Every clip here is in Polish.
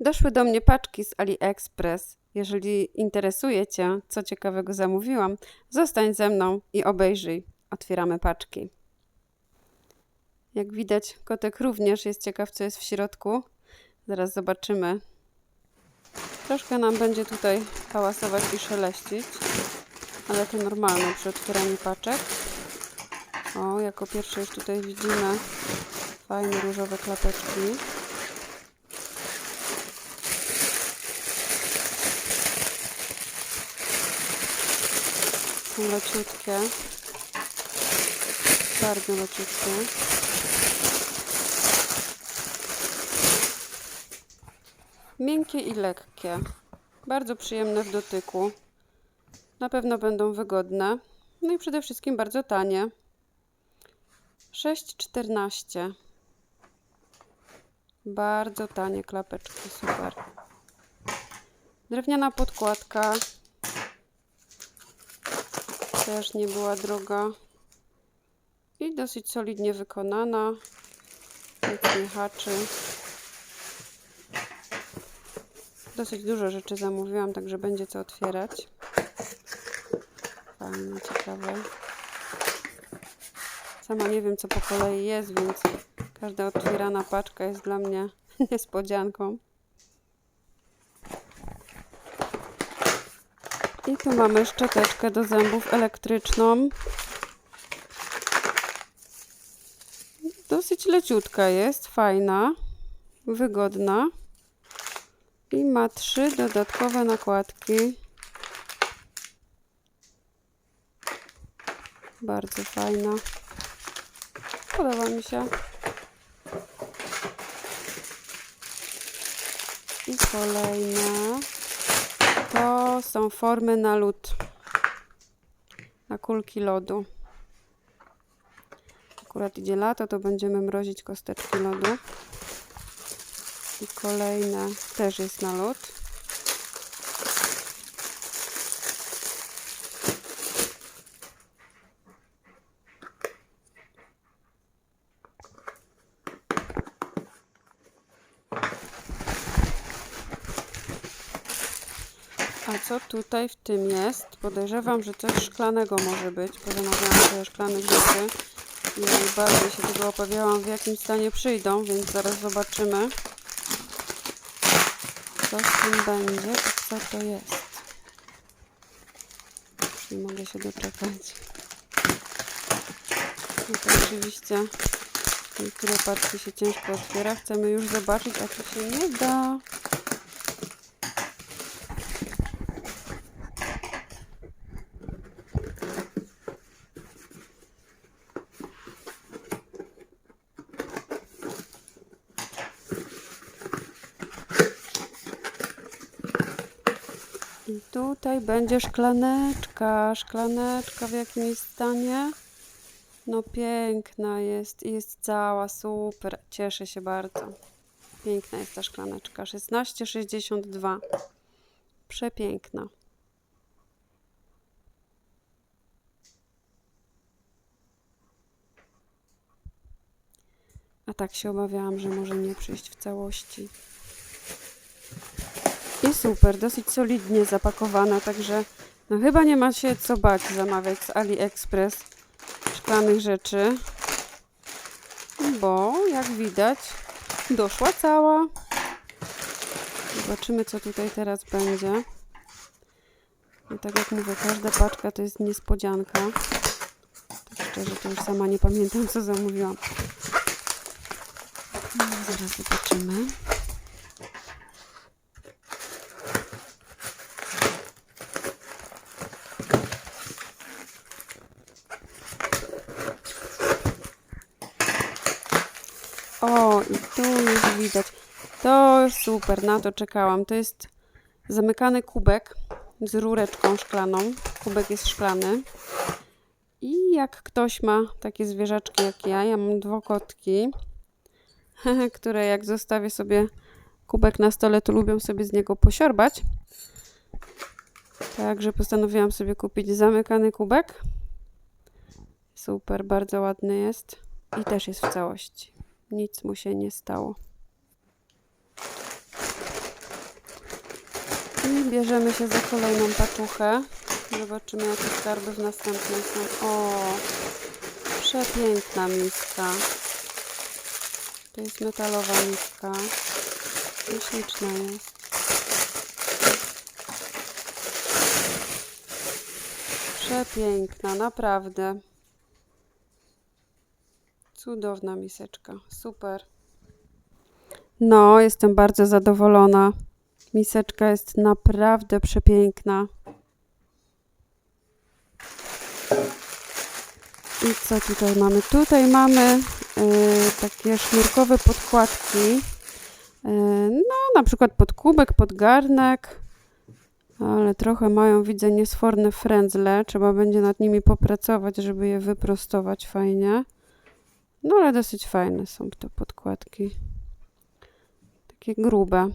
Doszły do mnie paczki z AliExpress. Jeżeli interesuje Cię, co ciekawego zamówiłam, zostań ze mną i obejrzyj. Otwieramy paczki. Jak widać, kotek również jest ciekaw, co jest w środku. Zaraz zobaczymy. Troszkę nam będzie tutaj hałasować i szeleścić, ale to normalne przy otwieraniu paczek. O, jako pierwsze już tutaj widzimy fajne różowe klapeczki. Są leciutkie. Bardzo leciutkie. Miękkie i lekkie. Bardzo przyjemne w dotyku. Na pewno będą wygodne. No i przede wszystkim bardzo tanie. 6,14. Bardzo tanie klapeczki, super. Drewniana podkładka. Też nie była droga. I dosyć solidnie wykonana. Nic nie haczy. Dosyć dużo rzeczy zamówiłam, także będzie co otwierać. Fajne, ciekawe. Sama nie wiem, co po kolei jest, więc każda otwierana paczka jest dla mnie niespodzianką. I tu mamy szczoteczkę do zębów elektryczną. Dosyć leciutka jest, fajna, wygodna. I ma trzy dodatkowe nakładki. Bardzo fajna. Podoba mi się. I kolejne. To są formy na lód. Na kulki lodu. Akurat idzie lato, to będziemy mrozić kosteczki lodu. I kolejne też jest na lód. A co tutaj w tym jest? Podejrzewam, że coś szklanego może być, bo zamawiałam trochę szklanych rzeczy i najbardziej się tego obawiałam, w jakim stanie przyjdą, więc zaraz zobaczymy, co z tym będzie i co to jest. Nie mogę się doczekać. No to oczywiście niektóre paczki się ciężko otwiera. Chcemy już zobaczyć, a tu się nie da. I tutaj będzie szklaneczka. Szklaneczka w jakim jest stanie? No piękna jest i jest cała super. Cieszę się bardzo. Piękna jest ta szklaneczka. 16,62. Przepiękna. A tak się obawiałam, że może nie przyjść w całości. I super, dosyć solidnie zapakowana, także no chyba nie ma się co bać zamawiać z AliExpress szklanych rzeczy, bo jak widać doszła cała. Zobaczymy co tutaj teraz będzie. No tak jak mówię, każda paczka to jest niespodzianka. Tak szczerze, to już sama nie pamiętam co zamówiłam. No, zaraz zobaczymy. I tu już widać. To super, na to czekałam. To jest zamykany kubek z rureczką szklaną. Kubek jest szklany. I jak ktoś ma takie zwierzaczki jak ja, ja mam dwokotki, które jak zostawię sobie kubek na stole, to lubią sobie z niego posiorbać. Także postanowiłam sobie kupić zamykany kubek. Super, bardzo ładny jest. I też jest w całości. Nic mu się nie stało. I bierzemy się za kolejną paczuchę. Zobaczymy, jakie skarby w następnej są. O, przepiękna miska. To jest metalowa miska. I śliczna jest. Przepiękna, naprawdę. Cudowna miseczka, super. No, jestem bardzo zadowolona. Miseczka jest naprawdę przepiękna. I co tutaj mamy? Tutaj mamy y, takie sznurkowe podkładki. Y, no, na przykład pod kubek, pod garnek. Ale trochę mają, widzę, niesforne frędzle. Trzeba będzie nad nimi popracować, żeby je wyprostować fajnie. No, ale dosyć fajne są te podkładki. Takie grube.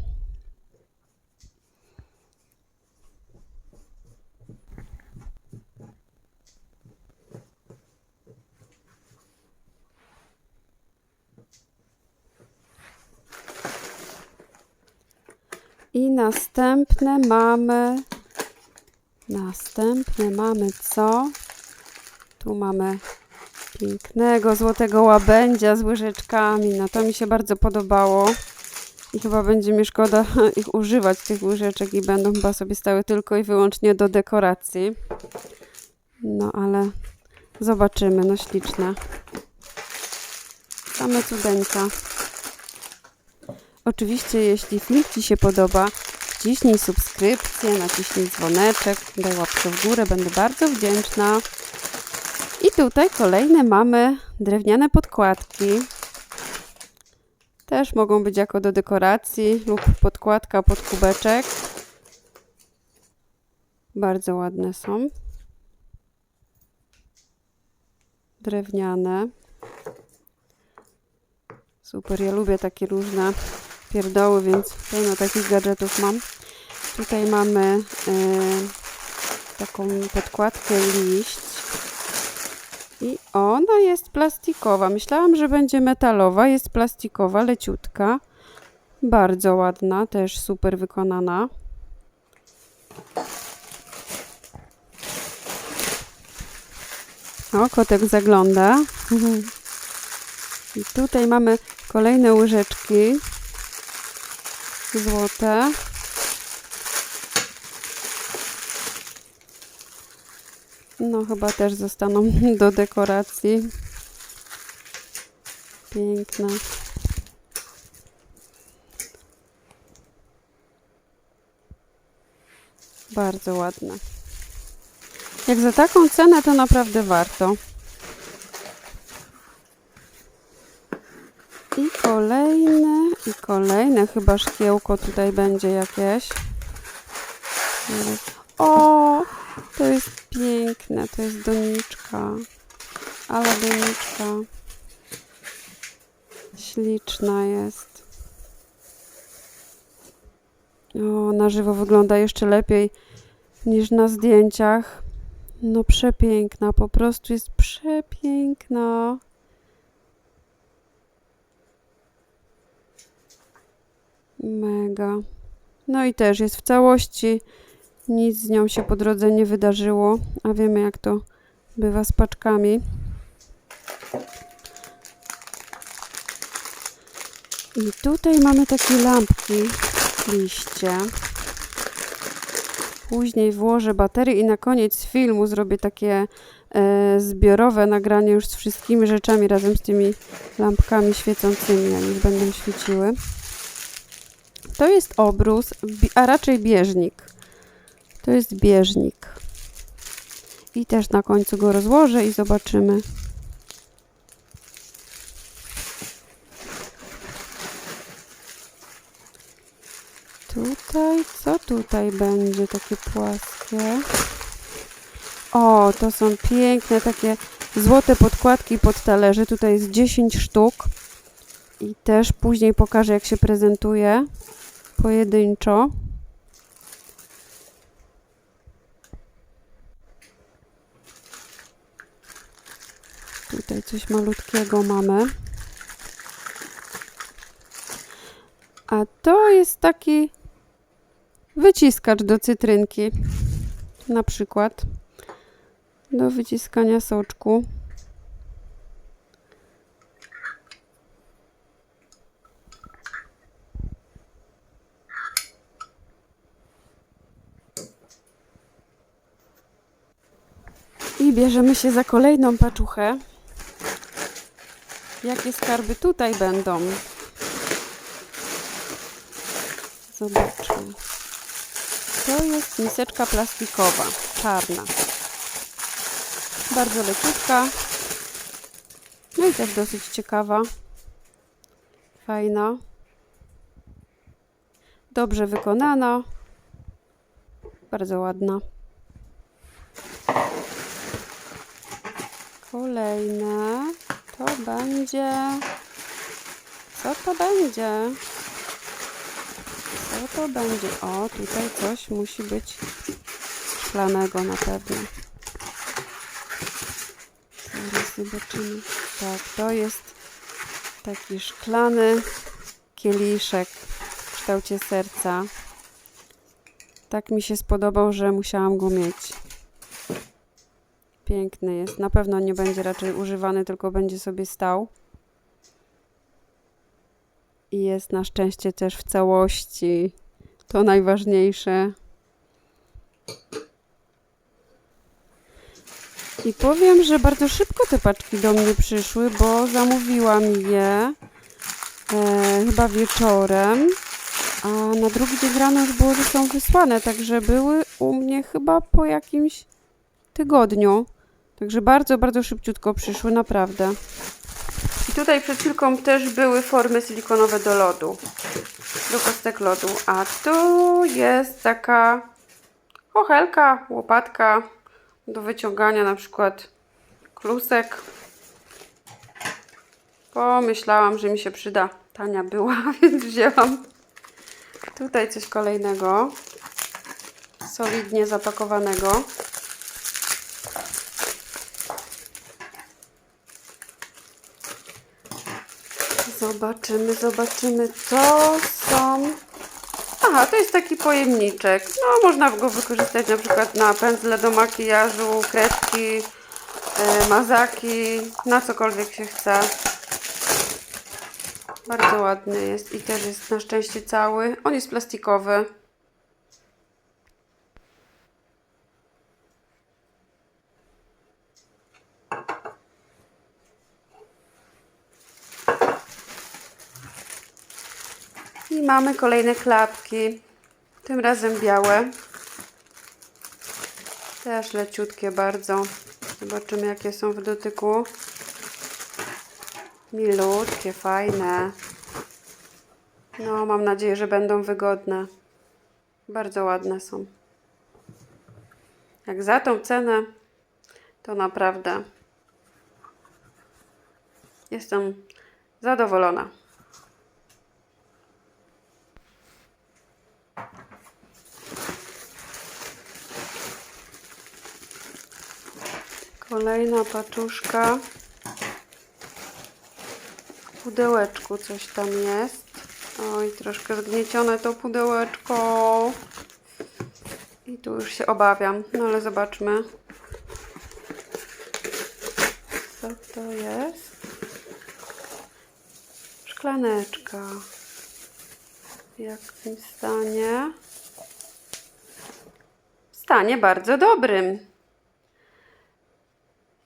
I następne mamy. Następne mamy co? Tu mamy pięknego złotego łabędzia z łyżeczkami. No to mi się bardzo podobało. I chyba będzie mi szkoda ich używać, tych łyżeczek, i będą chyba sobie stały tylko i wyłącznie do dekoracji. No ale zobaczymy, no śliczne. Same cudeńka. Oczywiście, jeśli film Ci się podoba, wciśnij subskrypcję, naciśnij dzwoneczek, daj łapkę w górę, będę bardzo wdzięczna. Tutaj kolejne mamy drewniane podkładki. Też mogą być jako do dekoracji lub podkładka pod kubeczek. Bardzo ładne są. Drewniane. Super, ja lubię takie różne pierdoły, więc pełno takich gadżetów mam. Tutaj mamy y, taką podkładkę liść. I ona jest plastikowa. Myślałam, że będzie metalowa. Jest plastikowa, leciutka. Bardzo ładna, też super wykonana. O, kotek zagląda. I tutaj mamy kolejne łyżeczki złote. No, chyba też zostaną do dekoracji. Piękne. Bardzo ładne. Jak za taką cenę, to naprawdę warto. I kolejne, i kolejne. Chyba szkiełko tutaj będzie jakieś. O, to jest piękne. To jest doniczka. Ale doniczka. Śliczna jest. O, na żywo wygląda jeszcze lepiej niż na zdjęciach. No przepiękna, po prostu jest przepiękna. Mega. No i też jest w całości. Nic z nią się po drodze nie wydarzyło, a wiemy jak to bywa z paczkami. I tutaj mamy takie lampki, liście. Później włożę baterię i na koniec filmu zrobię takie e, zbiorowe nagranie już z wszystkimi rzeczami razem z tymi lampkami świecącymi, jak już będą świeciły. To jest obrus, a raczej bieżnik. To jest bieżnik. I też na końcu go rozłożę i zobaczymy. Tutaj, co tutaj będzie takie płaskie? O, to są piękne takie złote podkładki pod talerze. Tutaj jest 10 sztuk. I też później pokażę, jak się prezentuje pojedynczo. Tutaj coś malutkiego mamy. A to jest taki wyciskacz do cytrynki, na przykład do wyciskania soczku. I bierzemy się za kolejną paczuchę. Jakie skarby tutaj będą? Zobaczmy. To jest miseczka plastikowa, czarna. Bardzo leciutka. No i też dosyć ciekawa. Fajna. Dobrze wykonana. Bardzo ładna. Kolejne to będzie. Co to będzie? Co to będzie? O, tutaj coś musi być szklanego na pewno. Zaraz zobaczymy. Tak, to jest taki szklany kieliszek w kształcie serca. Tak mi się spodobał, że musiałam go mieć. Piękny jest. Na pewno nie będzie raczej używany, tylko będzie sobie stał. I jest na szczęście też w całości. To najważniejsze. I powiem, że bardzo szybko te paczki do mnie przyszły, bo zamówiłam je e, chyba wieczorem, a na drugi dzień rano już było, że są wysłane, także były u mnie chyba po jakimś tygodniu. Także bardzo, bardzo szybciutko przyszły, naprawdę. I tutaj przed chwilką też były formy silikonowe do lodu, do kostek lodu. A tu jest taka chochelka, łopatka do wyciągania na przykład klusek. Pomyślałam, że mi się przyda. Tania była, więc wzięłam. Tutaj coś kolejnego. Solidnie zapakowanego. Zobaczymy, zobaczymy. To są. Aha, to jest taki pojemniczek. No, można go wykorzystać na przykład na pędzle do makijażu, kredki, e, mazaki, na cokolwiek się chce. Bardzo ładny jest i też jest na szczęście cały. On jest plastikowy. I mamy kolejne klapki. Tym razem białe. Też leciutkie bardzo. Zobaczymy jakie są w dotyku. Milutkie, fajne. No, mam nadzieję, że będą wygodne. Bardzo ładne są. Jak za tą cenę, to naprawdę jestem zadowolona. Kolejna paczuszka. W pudełeczku coś tam jest. Oj, troszkę zgniecione to pudełeczko. I tu już się obawiam. No ale zobaczmy. Co to jest? Szklaneczka. W jakim stanie? W stanie bardzo dobrym.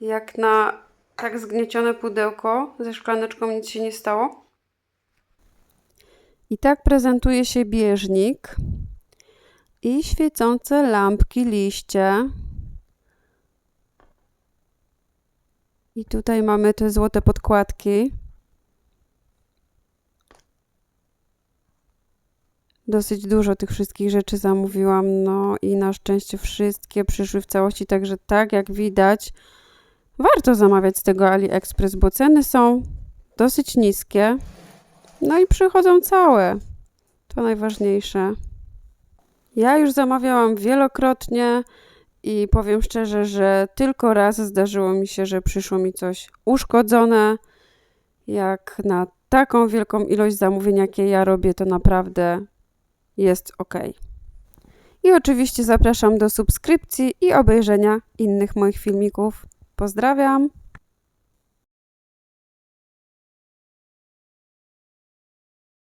Jak na tak zgniecione pudełko ze szklaneczką nic się nie stało. I tak prezentuje się bieżnik i świecące lampki, liście. I tutaj mamy te złote podkładki. Dosyć dużo tych wszystkich rzeczy zamówiłam, no i na szczęście wszystkie przyszły w całości, także tak jak widać, warto zamawiać z tego AliExpress, bo ceny są dosyć niskie. No i przychodzą całe. To najważniejsze. Ja już zamawiałam wielokrotnie i powiem szczerze, że tylko raz zdarzyło mi się, że przyszło mi coś uszkodzone. Jak na taką wielką ilość zamówień, jakie ja robię, to naprawdę jest ok. I oczywiście zapraszam do subskrypcji i obejrzenia innych moich filmików. Pozdrawiam!